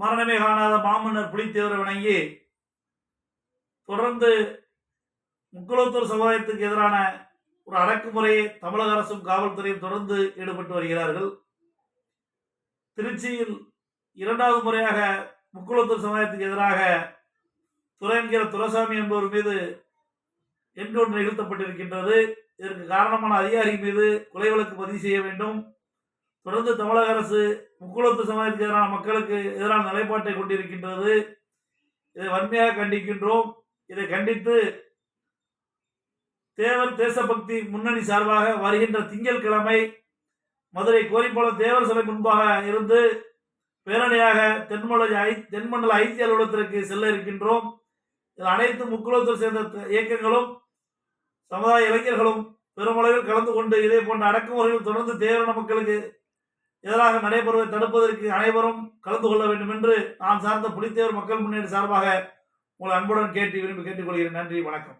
மரணமே காணாத மாமன்னர் புலித்தேவரை வணங்கி தொடர்ந்து முக்குளத்தூர் சமுதாயத்துக்கு எதிரான ஒரு அடக்குமுறையை தமிழக அரசும் காவல்துறையும் தொடர்ந்து ஈடுபட்டு வருகிறார்கள். திருச்சியில் இரண்டாவது முறையாக முக்குளத்தூர் சமுதாயத்துக்கு எதிராக துறை என்கிற துரசாமி என்பவர் மீது என்கவுண்டர் நிகழ்த்தப்பட்டிருக்கின்றது. இதற்கு காரணமான அதிகாரி மீது கொலை வழக்கு பதிவு செய்ய வேண்டும். தொடர்ந்து தமிழக அரசு முக்குளத்து சமுதாயத்துக்கு எதிரான மக்களுக்கு எதிரான நிலைப்பாட்டை கொண்டிருக்கின்றது. இதை வன்மையாக கண்டிக்கின்றோம். இதை கண்டித்து தேவர் தேசபக்தி முன்னணி சார்பாக வருகின்ற திங்கட்கிழமை மதுரை கோரிப்பாளையம் தேவர் சபை முன்பாக இருந்து பேரணியாக தென்மலை ஐ தென்மண்டல ஐக்கிய அலுவலகத்திற்கு செல்ல இருக்கின்றோம். இதில் அனைத்து முக்குளத்தூர் சேர்ந்த த- இயக்கங்களும் சமுதாய இளைஞர்களும் பெருமளவில் கலந்து கொண்டு இதே போன்ற அடக்குமுறைகள் தொடர்ந்து தேவன மக்களுக்கு எதிராக நடைபெறுவதை தடுப்பதற்கு அனைவரும் கலந்து கொள்ள வேண்டும் என்று நான் சார்ந்த புலித்தேவர் மக்கள் முன்னேற்ற சார்பாக உங்கள் அன்புடன் கேட்டு விரும்பி கேட்டுக்கொள்கிறேன். நன்றி வணக்கம்.